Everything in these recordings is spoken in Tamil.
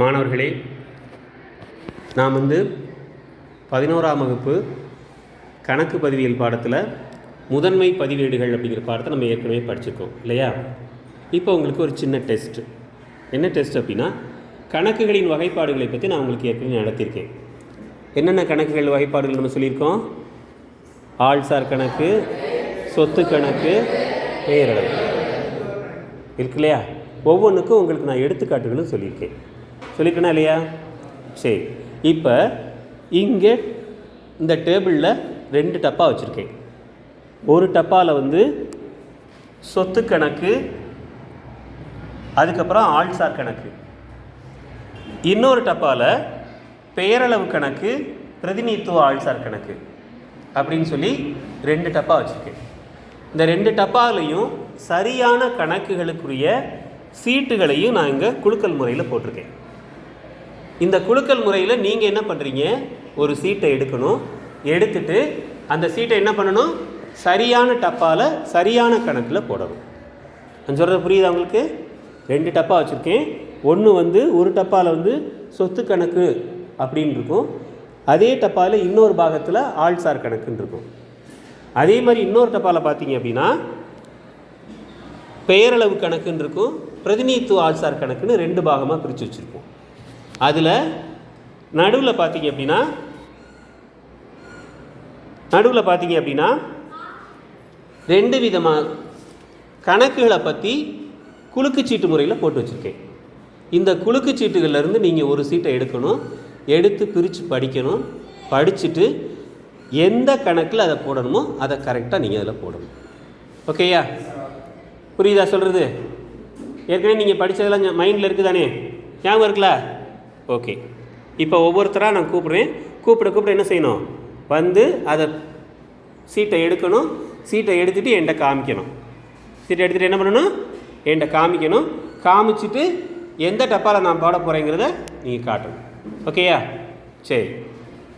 மாணவர்களே நாம் வந்து பதினோராம் வகுப்பு கணக்கு பதிவியல் பாடத்தில் முதன்மை பதிவேடுகள் அப்படிங்கிற பாடத்தை நம்ம ஏற்கனவே படிச்சிருக்கோம் இல்லையா? இப்போ உங்களுக்கு ஒரு சின்ன டெஸ்ட் என்ன டெஸ்ட் அப்படின்னா கணக்குகளின் வகைப்பாடுகளை பற்றி நான் உங்களுக்கு ஏற்கனவே நடத்தியிருக்கேன். என்னென்ன கணக்குகள் வகைப்பாடுகள் நம்ம சொல்லியிருக்கோம்? ஆள்சார் கணக்கு சொத்து கணக்கு பெயரளவு இருக்கு இல்லையா? ஒவ்வொன்றுக்கும் உங்களுக்கு நான் எடுத்துக்காட்டுகளும் சொல்லியிருக்கேன். சொல்லியிருக்கேனா இல்லையா? சரி. இப்போ இங்கே இந்த டேபிளில் ரெண்டு டப்பா வச்சுருக்கேன். ஒரு டப்பாவில் வந்து சொத்து கணக்கு அதுக்கப்புறம் ஆள்சார் கணக்கு. இன்னொரு டப்பாவில் பெயரளவு கணக்கு பிரதிநிதித்துவ ஆள்சார் கணக்கு அப்படின்னு சொல்லி ரெண்டு டப்பா வச்சுருக்கேன். இந்த ரெண்டு டப்பாலையும் சரியான கணக்குகளுக்குரிய சீட்டுகளையும் நான் இங்கே குலுக்கல் முறையில் போட்டிருக்கேன். இந்த குலுக்கல் முறையில் நீங்கள் என்ன பண்ணுறீங்க ஒரு சீட்டை எடுக்கணும். எடுத்துட்டு அந்த சீட்டை என்ன பண்ணணும்? சரியான டப்பாவில் சரியான கணக்கில் போடணும். நான் சொல்கிறது புரியுதா உங்களுக்கு? ரெண்டு டப்பா வச்சுருக்கேன். ஒன்று வந்து ஒரு டப்பாவில் வந்து சொத்து கணக்கு அப்படின்னு இருக்கும். அதே டப்பாவில் இன்னொரு பாகத்தில் ஆள்சார் கணக்குன்னு இருக்கும். அதே மாதிரி இன்னொரு டப்பாவில் பார்த்தீங்க அப்படின்னா பெயரளவு கணக்குன்னு இருக்கும். பிரதிநிதித்துவ ஆள்சார் கணக்குன்னு ரெண்டு பாகமாக பிரித்து வச்சுருப்போம். அதில் நடுவில் பார்த்தீங்க அப்படின்னா நடுவில் பார்த்தீங்க அப்படின்னா ரெண்டு விதமாக கணக்குகளை பற்றி குலுக்குச்சீட்டு முறையில் போட்டு வச்சுருக்கேன். இந்த குலுக்குச்சீட்டுகள்லேருந்து நீங்கள் ஒரு சீட்டை எடுக்கணும் எடுத்து பிரித்து படிக்கணும் படிச்சுட்டு எந்த கணக்கில் அதை போடணுமோ அதை கரெக்டாக நீங்கள் அதில் போடணும். ஓகேயா புரியுதா சொல்கிறது ஏற்கனவே நீங்கள் படித்ததெல்லாம் மைண்டில் இருக்குதானே? ஞாபகம் இருக்குல்ல? ஓகே இப்போ ஒவ்வொருத்தராக நான் கூப்பிட்றேன். கூப்பிட கூப்பிட என்ன செய்யணும்? வந்து அதை சீட்டை எடுக்கணும். சீட்டை எடுத்துகிட்டு என்கிட்ட காமிக்கணும். சீட்டை எடுத்துகிட்டு என்ன பண்ணணும்? என்கிட்ட காமிக்கணும். காமிச்சிட்டு எந்த டப்பாவில் நான் பாட போகிறேங்கிறத நீங்கள் காட்டணும் ஓகேயா சரி.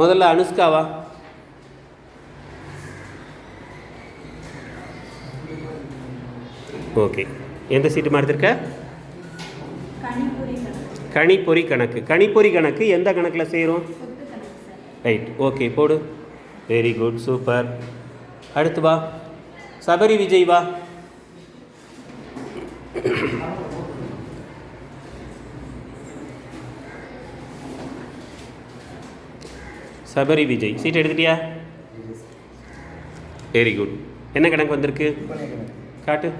முதல்ல அனுஷ்காவா? ஓகே எந்த சீட்டு எடுத்திருக்க கணிப்பொறி கணிப்பொறி கணக்கு. கணிப்பொறி கணக்கு எந்த கணக்கில் செய்கிறோம் ரைட் ஓகே போடு. வெரி குட் சூப்பர் அடுத்து வா. சபரி விஜய் வா. சபரி விஜய். சீட் எடுத்துட்டியா? வெரி குட் என்ன கணக்கு வந்திருக்கு? காட்டு.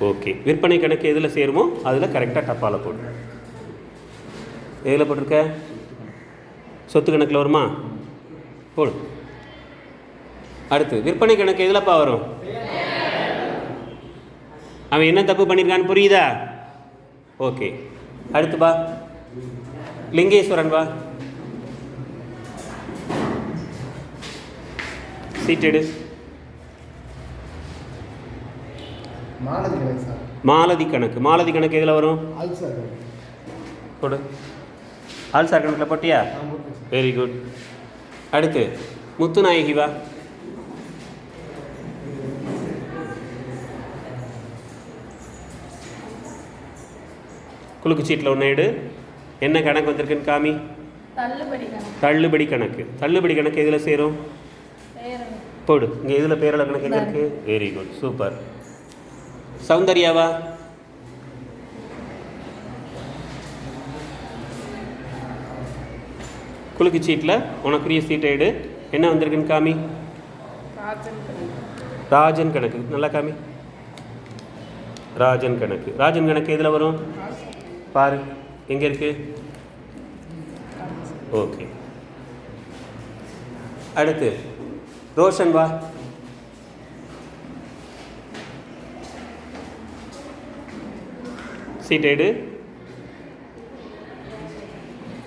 ஓகே. விற்பனை கணக்கு எதில் சேருமோ அதில் கரெக்டாக டப்பாவில் போடு. எதில் போட்டிருக்க? சொத்து கணக்கில் வருமா? போடு. அடுத்து விற்பனை கணக்கு எதுலப்பா வரும்? அவன் என்ன தப்பு பண்ணியிருக்கான்னு புரியுதா? ஓகே. அடுத்து பா. லிங்கேஸ்வரன் வா சீட்டெடு எடு மாலதி கணக்கு சார். மாலதி கணக்கு. மாலதி கணக்கு எதில் வரும்? ஆல் சார் கணக்கில் போட்டியா? வெரி குட் அடுத்து முத்துநாயகி வா. குலுக்கு சீட்டில் ஒன்று எடு. என்ன கணக்கு வந்திருக்குன்னு காமி? தள்ளுபடி கணக்கு. தள்ளுபடி கணக்கு. தள்ளுபடி கணக்கு எதில் சேரும்? போடு. இங்கே இதில் பேரளவு கணக்கு எங்கே இருக்குது வெரி குட் சூப்பர் சௌந்தர்யாவா? குலுக்கு சீட்டில் உனக்குரிய சீட்டை எடு. என்ன வந்திருக்குன்னு காமி? ராஜன் கணக்கு. நல்லா காமி? ராஜன் கணக்கு. ராஜன் கணக்கு எதில் வரும்? பாரு. எங்கே இருக்கு? ஓகே. அடுத்து ரோஷன் வா. சீட் எடு.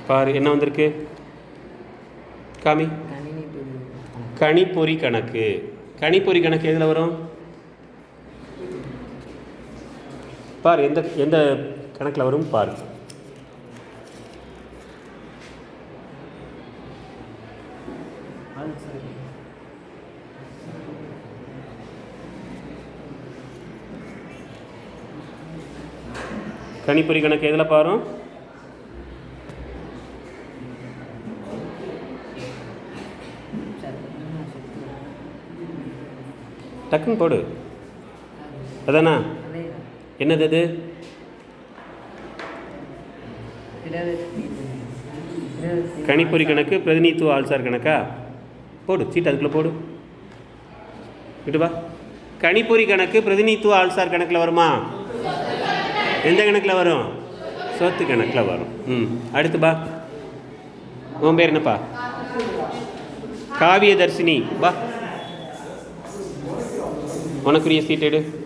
பாரு என்ன வந்திருக்கு? காமி. கணிப்பொறி கணக்கு. கணிப்பொறி கணக்கு எதில் வரும்? பார் எந்த எந்த கணக்கில் வரும் பாரு. கணிப்பொறி கணக்கு எதில் பாரும் டக்குன்னு போடு. அதானா? என்னது அது? கணிப்பொறி கணக்கு பிரதிநிதித்துவ ஆள்சார் கணக்கா? போடு சீட்டு அதுக்குள்ளே போடு. விட்டு வா. கணிப்பொறி கணக்கு பிரதிநிதித்துவ ஆள்சார் கணக்கில் வருமா? எந்த கணக்கில் வரும்? சொத்து கணக்கில் வரும். ம். அடுத்து பா. உன் பேர் என்னப்பா? காவிய தர்சினி உனக்குரிய சீட் எடு.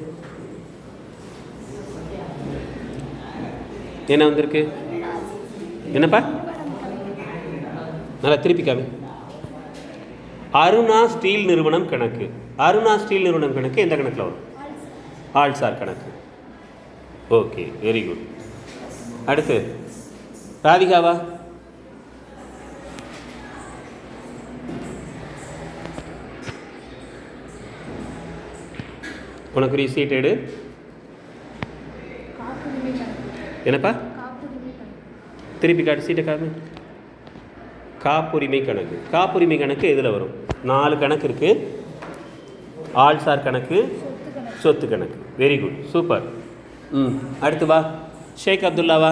என்ன வந்திருக்கு? என்னப்பா? நல்லா திருப்பி காமி. அருணா ஸ்டீல் நிறுவனம் கணக்கு. அருணா ஸ்டீல் நிறுவனம் கணக்கு எந்த கணக்கில் வரும்? ஆல்சார் கணக்கு. ஓகே வெரி குட் அடுத்து ராதிகாவா? உனக்குரிய சீட் எடு. என்னப்பா? திருப்பி காட்டு சீட்டை காமி காப்புரிமை கணக்கு. காப்புரிமை கணக்கு எதில் வரும்? நாலு கணக்கு இருக்குது ஆள்சார் கணக்கு சொத்து கணக்கு. வெரி குட் சூப்பர் ம் அடுத்து வா. ஷேக் அப்துல்லாவா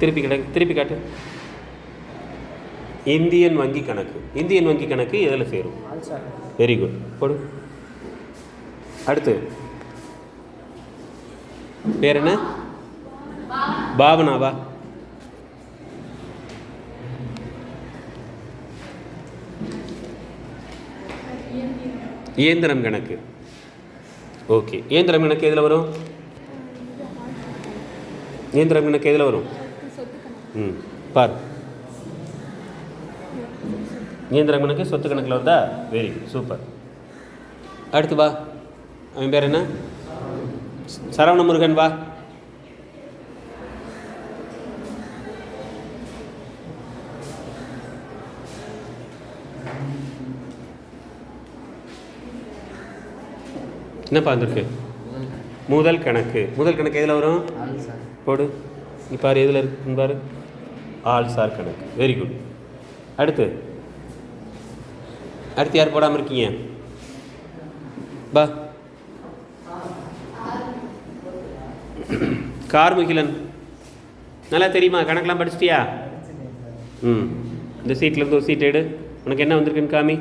திருப்பி கிடக்கு திருப்பி காட்டு. இந்தியன் வங்கி கணக்கு. இந்தியன் வங்கி கணக்கு எதில் சேரும்? வெரி குட் போடு. அடுத்து. பேர் என்ன? பாவனாவா இயந்திரம் கணக்கு. ஓகே இயந்திரம் கணக்கு எதில் வரும்? இயந்திரம் கணக்கு எதில் வரும்? ம் பார். இயந்திரம் கணக்கு சொத்து கணக்கில் வருதா? வெரி குட் சூப்பர் அடுத்து வா. அவன் பேர் என்ன? சரவண முருகன் வா. என்னப்பா வந்திருக்கு? முதல் கணக்கு. முதல் கணக்கு எதில் வரும்? போடு. நீ எதில் இருக்குன்னு பாரு. ஆல் சார் கணக்கு. வெரி குட் அடுத்து. அடுத்து யார் போடாமல் இருக்கீங்க? பா. கார்முகிலன் நல்லா தெரியுமா? கணக்கெலாம் படிச்சிட்டியா? ம். இந்த சீட்லேருந்து ஒரு சீட் எடு. உனக்கு என்ன வந்திருக்குன்னு காமி?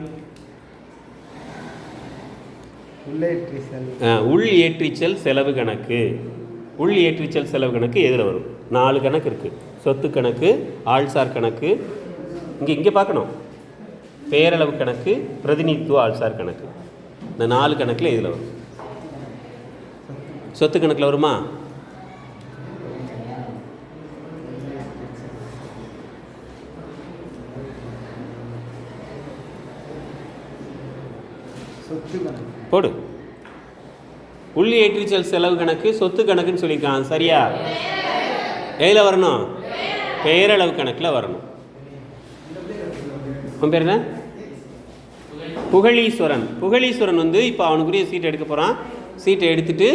உள் ஏற்றிச்சல். செலவு கணக்கு. உள் ஏற்றிச்சல் செலவு கணக்கு எதில் வரும்? நாலு கணக்கு இருக்குது சொத்து கணக்கு ஆள்சார் கணக்கு. இங்கே இங்கே பார்க்கணும். பேரளவு கணக்கு பிரதிநிதித்துவ ஆள்சார் கணக்கு. இந்த நாலு கணக்கில் இதில் வரும்? சொத்து கணக்கில் வருமா? போடு. உள் ஏற்றிச்சல் செலவு கணக்கு சொத்து கணக்குன்னு சொல்லியிருக்கான். சரியா? எதில் வரணும்? பெயரளவு கணக்கில் வரணும். உன் பேர் என்ன? புகழீஸ்வரன். புகழீஸ்வரன் வந்து இப்போ அவனுக்குரிய சீட் எடுக்க போகிறான் சீட்டை எடுத்துட்டு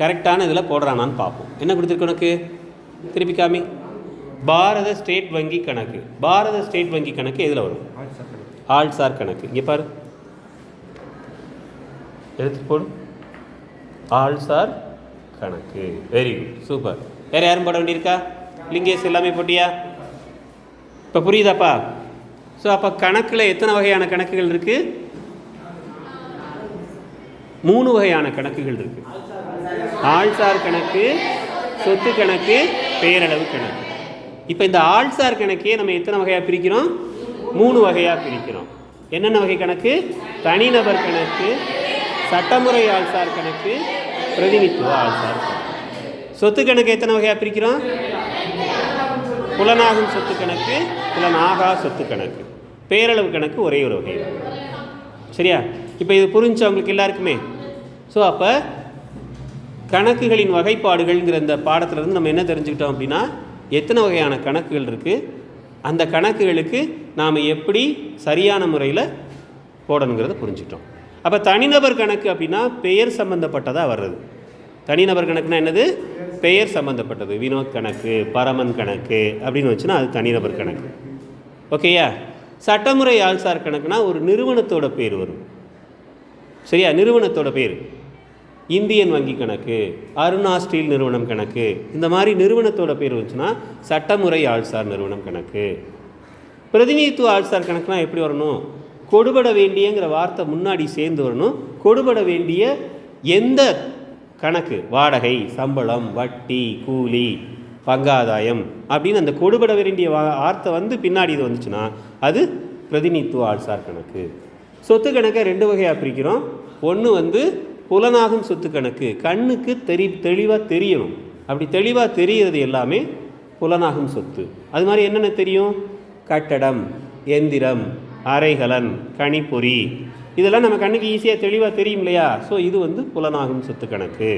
கரெக்டான இதில் போடுறானான்னு பார்ப்போம். என்ன கொடுத்துருக்கு உனக்கு? திருப்பி காமி. பாரத ஸ்டேட் வங்கி கணக்கு. பாரத ஸ்டேட் வங்கி கணக்கு எதில் வரும்? ஆள்சார் கணக்கு. இங்கே பாரு. எடுத்து போடு. ஆள்சார் கணக்கு. வெரி குட் சூப்பர் வேறு யாரும் போட வேண்டியிருக்கா? லிங்கேஸ் எல்லாமே போட்டியா? இப்போ புரியுதாப்பா? ஸோ அப்போ கணக்கில் எத்தனை வகையான கணக்குகள் இருக்குது மூணு வகையான கணக்குகள் இருக்குது ஆள்சார் கணக்கு சொத்து கணக்கு பெயரளவு கணக்கு. இப்போ இந்த ஆள்சார் கணக்கையே நம்ம எத்தனை வகையாக பிரிக்கிறோம்? மூணு வகையாக பிரிக்கிறோம். என்னென்ன வகை கணக்கு? தனிநபர் கணக்கு சட்டமுறை ஆள்சார் கணக்கு பிரதிநிதித்துவ ஆள்சார் சொத்து கணக்கு எத்தனை வகையாக பிரிக்கிறோம்? புலனாகும் சொத்து கணக்கு புலனாகா சொத்து கணக்கு. பேரளவு கணக்கு ஒரே ஒரு வகை. சரியா? இப்போ இது புரிஞ்சு அவங்களுக்கு எல்லாருக்குமே? ஸோ அப்போ கணக்குகளின் வகைப்பாடுகள்ங்கிற இந்த பாடத்துலேருந்து நம்ம என்ன தெரிஞ்சுக்கிட்டோம் அப்படின்னா எத்தனை வகையான கணக்குகள் இருக்குது அந்த கணக்குகளுக்கு நாம் எப்படி சரியான முறையில் போடணுங்கிறத புரிஞ்சுட்டோம் அப்போ தனிநபர் கணக்கு அப்படின்னா பெயர் சம்மந்தப்பட்டதாக வர்றது. தனிநபர் கணக்குனா என்னது? பெயர் சம்மந்தப்பட்டது வினோத் கணக்கு பரமன் கணக்கு அப்படின்னு வச்சுன்னா அது தனிநபர் கணக்கு. ஓகேயா? சட்டமுறை ஆள்சார் கணக்குனா ஒரு நிறுவனத்தோட பேர் வரும். சரியா? நிறுவனத்தோட பேர். இந்தியன் வங்கி கணக்கு அருணா ஸ்டீல் நிறுவனம் கணக்கு. இந்த மாதிரி நிறுவனத்தோட பேர் வந்துச்சுன்னா சட்டமுறை ஆள்சார் நிறுவனம் கணக்கு. பிரதிநிதித்துவ ஆள்சார் கணக்குனா எப்படி வரணும்? கொடுபட வேண்டியங்கிற வார்த்தை முன்னாடி சேர்ந்து வரணும். கொடுபட வேண்டிய எந்த கணக்கு? வாடகை சம்பளம் வட்டி கூலி பங்காதாயம் அப்படின்னு அந்த கொடுபட வேண்டிய வா- வார்த்தை வந்து பின்னாடி இது வந்துச்சுன்னா அது பிரதிநிதித்துவ ஆள்சார் கணக்கு. சொத்து கணக்கை ரெண்டு வகையாக பிரிக்கிறோம். ஒன்று வந்து புலனாகும் சொத்து கணக்கு. கண்ணுக்கு தெரி தெளிவாக தெரியணும். அப்படி தெளிவாக தெரிகிறது எல்லாமே புலனாகும் சொத்து. அது மாதிரி என்னென்ன தெரியும்? கட்டடம் எந்திரம் அரைகலன் கணிப்பொறி. இதெல்லாம் நம்ம கண்ணுக்கு ஈஸியாக தெளிவாக தெரியும் இல்லையா ஸோ இது வந்து புலனாகும் சொத்து கணக்கு.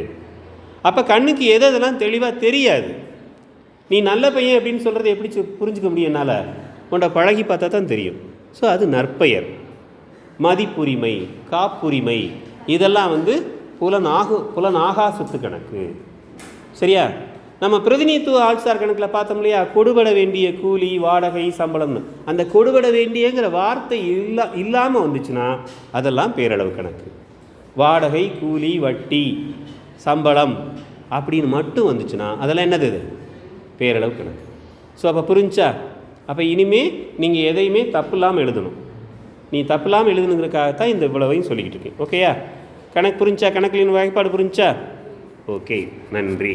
அப்போ கண்ணுக்கு எது அதெல்லாம் தெளிவாக தெரியாது? நீ நல்ல பையன் அப்படின்னு சொல்கிறது எப்படி புரிஞ்சுக்க முடியும் என்னால்? உன்னை பழகி பார்த்தா தான் தெரியும். ஸோ அது நற்பெயர். மதிப்புரிமை காப்புரிமை இதெல்லாம் வந்து புலனாகு புலனாகா சொத்து கணக்கு. சரியா? நம்ம பிரதிநிதித்துவ ஆள்சார் கணக்கில் பார்த்தோம் இல்லையா? கொடுபட வேண்டிய கூலி வாடகை சம்பளம்னு. அந்த கொடுபட வேண்டியங்கிற வார்த்தை இல்லா இல்லாமல் வந்துச்சுன்னா அதெல்லாம் பேரளவு கணக்கு. வாடகை கூலி வட்டி சம்பளம் அப்படின்னு மட்டும் வந்துச்சுன்னா அதெல்லாம் என்னது இது? பேரளவு கணக்கு. ஸோ அப்போ புரிஞ்சா? அப்போ இனிமேல் நீங்கள் எதையுமே தப்பு இல்லாமல் எழுதணும். நீ தப்பு இல்லாமல் எழுதணுங்கிறக்காகத்தான் இந்த இவ்வளவையும் சொல்லிக்கிட்டு இருக்கேன். ஓகேயா கணக்கு புரிஞ்சா? கணக்குலின் வாய்ப்பாடு புரிஞ்சா? ஓகே நன்றி.